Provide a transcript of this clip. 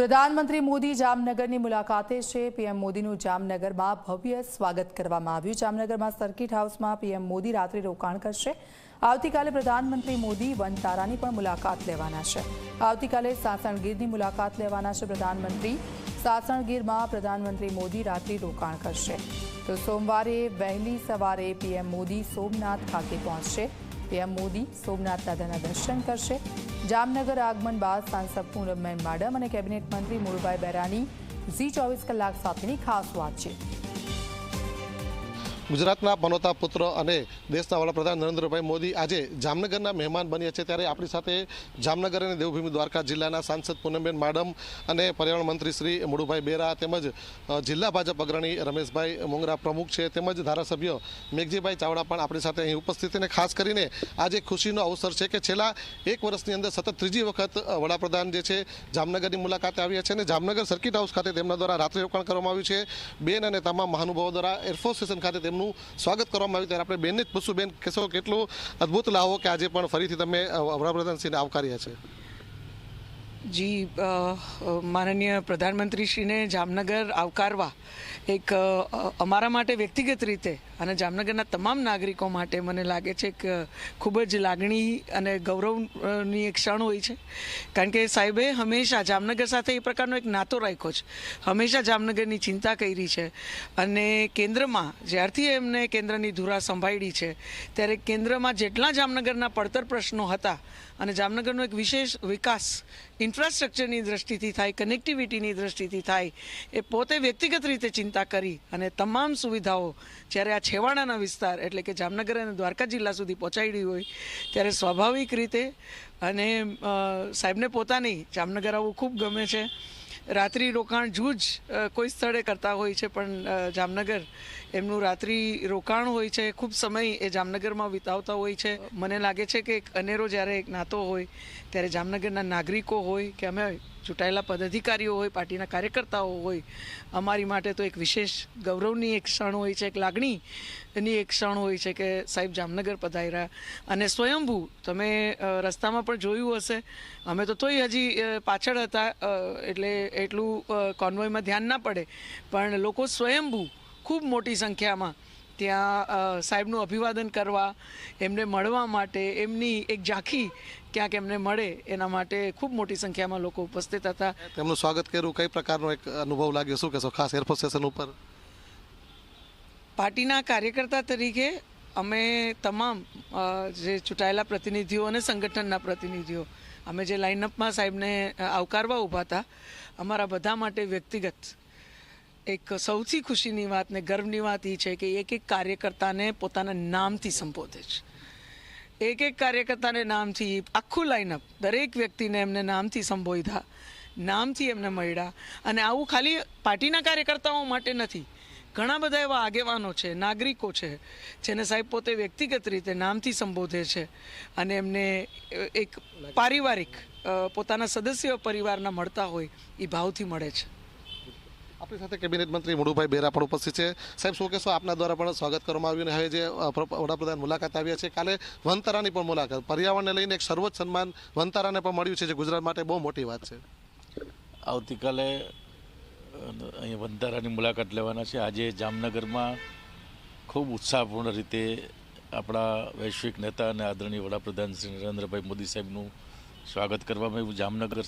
પ્રધાનમંત્રી મોદી જામનગરની મુલાકાતે છે. પીએમ મોદીનું જામનગરમાં ભવ્ય સ્વાગત કરવામાં આવ્યું. જામનગરમાં સર્કિટ હાઉસમાં પીએમ મોદી રાત્રે રોકાણ કરશે. આવતીકાલે પ્રધાનમંત્રી મોદી વનતારાની પણ મુલાકાત લેવાના છે. આવતીકાલે સાસણગીરની મુલાકાત લેવાના છે. પ્રધાનમંત્રી સાસણગીરમાં પ્રધાનમંત્રી મોદી રાત્રિ રોકાણ કરશે. તો સોમવારે વહેલી સવારે પીએમ મોદી સોમનાથ ખાતે પહોંચશે. પીએમ મોદી, સોમનાથ દાદાના દર્શન કરશે. જામનગર આગમન બાદ સાંસદ પૂનમબેન માડમ અને કેબિનેટ મંત્રી મુળભાઈ બેરાની ઝી ચોવીસ કલાક સાથેની ખાસ વાતચીત. ગુજરાતના પનોતા પુત્ર અને દેશના વડાપ્રધાન નરેન્દ્રભાઈ મોદી આજે જામનગરના મહેમાન બન્યા છે. ત્યારે આપણી સાથે જામનગર અને દેવભૂમિ દ્વારકા જિલ્લાના સાંસદ પૂનમબેન માડમ અને પર્યાવરણ મંત્રી શ્રી મુળુભાઈ બેરા તેમજ જિલ્લા ભાજપ અગ્રણી રમેશભાઈ મોંગરા પ્રમુખ છે. તેમજ ધારાસભ્ય મેઘજીભાઈ ચાવડા પણ આપણી સાથે અહીં ઉપસ્થિત અને ખાસ કરીને આજે ખુશીનો અવસર છે કે છેલ્લા એક વર્ષની અંદર સતત ત્રીજી વખત વડાપ્રધાન જે છે જામનગરની મુલાકાતે આવ્યા છે અને જામનગર સર્કિટ હાઉસ ખાતે તેમના દ્વારા રાત્રિ રોકાણ કરવામાં આવ્યું છે. બેન અને તમામ મહાનુભાવો દ્વારા એરફોર્સ સ્ટેશન ખાતે તેમનું સ્વાગત કરવામાં આવ્યું ત્યારે આપણે બેનને જ પૂછશું બેન કહેશો કેટલો અદ્ભુત લાવો કે આજે પણ ફરીથી તમે વડાપ્રધાનશ્રીને આવકાર્યા છે. જી માનનીય પ્રધાનમંત્રીશ્રીને જામનગર આવકારવા એક અમારા માટે વ્યક્તિગત રીતે અને જામનગરના તમામ નાગરિકો માટે મને લાગે છે કે ખૂબ જ લાગણી અને ગૌરવની એક ક્ષણ હોય છે. કારણ કે સાહેબે હંમેશા જામનગર સાથે એ પ્રકારનો એક નાતો રાખ્યો છે. હંમેશા જામનગરની ચિંતા કરી છે અને કેન્દ્રમાં, જ્યારથી એમને કેન્દ્રની ધુરા સંભાળી છે, ત્યારે કેન્દ્રમાં જેટલા જામનગરના પડતર પ્રશ્નો હતા અને જામનગરનો એક વિશેષ વિકાસ ઇન્ફ્રાસ્ટ્રક્ચરની દ્રષ્ટિથી થાય કનેક્ટિવિટીની દ્રષ્ટિથી થાય, એ પોતે વ્યક્તિગત રીતે ચિંતા કરી અને તમામ સુવિધાઓ જ્યારે આ છેવાડાના વિસ્તાર એટલે કે જામનગર અને દ્વારકા જિલ્લા સુધી પહોંચાડી હોય ત્યારે સ્વાભાવિક રીતે અને સાહેબને પોતાની જામનગર આવવું ખૂબ ગમે છે. રાત્રિ રોકાણ જૂજ કોઈ સ્થળે કરતા હોય છે, પણ જામનગર એમનું રાત્રિ રોકાણ હોય છે. ખૂબ સમય એ જામનગરમાં વિતાવતા હોય છે. મને લાગે છે કે એક અનેરો જ્યારે એક નાતો હોય ત્યારે જામનગરના નાગરિકો હોય કે અમે ચૂંટાયેલા પદાધિકારીઓ હોય, પાર્ટીના કાર્યકર્તાઓ હોય, અમારી માટે તો એક વિશેષ ગૌરવની એક ક્ષણ હોય છે, એક લાગણીની એક ક્ષણ હોય છે કે સાહેબ જામનગર પધાર્યા. અને સ્વયંભૂ, તમે રસ્તામાં પણ જોયું હશે, અમે તો તોય હજી પાછળ હતા એટલે એટલું કોન્વોયમાં ધ્યાન ના પડે. પણ લોકો સ્વયંભૂ ખૂબ મોટી સંખ્યામાં ત્યાં સાહેબનું અભિવાદન કરવા એમને મળવા માટે એમની એક ઝાંખી ક્યાંક એમને મળે એના માટે ખૂબ મોટી સંખ્યામાં લોકો ઉપસ્થિત હતા. તેમનું સ્વાગત કર્યું. કઈ પ્રકારનો એક અનુભવ લાગ્યો? શું કહેશો? ખાસ એરફોર્સ સ્ટેશન ઉપર? પાર્ટીના કાર્યકર્તા તરીકે અમે તમામ જે ચૂંટાયેલા પ્રતિનિધિઓ અને સંગઠનના પ્રતિનિધિઓ અમે જે લાઇનઅપમાં સાહેબને આવકારવા ઊભા હતા અમારા બધા માટે વ્યક્તિગત એક સૌથી ખુશીની વાત ને ગર્વની વાત એ છે કે એક એક કાર્યકર્તાને પોતાના નામથી સંબોધે છે. એક એક કાર્યકર્તાને નામથી આખું લાઇનઅપ દરેક વ્યક્તિને એમને નામથી સંબોધ્યા, નામથી એમને મળ્યા અને આવું ખાલી પાર્ટીના કાર્યકર્તાઓ માટે નથી. ઘણા બધા એવા આગેવાનો છે, નાગરિકો છે, જેને સાહેબ પોતે વ્યક્તિગત રીતે નામથી સંબોધે છે અને એમને એક પારિવારિક પોતાના સદસ્ય પરિવારના મળતા હોય એ ભાવથી મળે છે. આપણી સાથે કેબિનેટ મંત્રી મુળુભાઈ બેરા પણ ઉપસ્થિત છે. સાહેબ શું કહેશો? આપના દ્વારા પણ સ્વાગત કરવામાં આવ્યું અને હવે જે વડાપ્રધાન મુલાકાત આવ્યા છે. કાલે વનતારાની પણ મુલાકાત. પર્યાવરણને લઈને એક સર્વોચ્ચ સન્માન વનતારાને પણ મળ્યું છે જે ગુજરાત માટે બહુ મોટી વાત છે. આવતીકાલે અહીંયા વનતારાની મુલાકાત લેવાના છે. આજે જામનગરમાં ખૂબ ઉત્સાહપૂર્ણ રીતે આપણા વૈશ્વિક નેતા અને આદરણીય વડાપ્રધાન શ્રી નરેન્દ્રભાઈ મોદી સાહેબનું સ્વાગત કરવામાં આવ્યું. જામનગર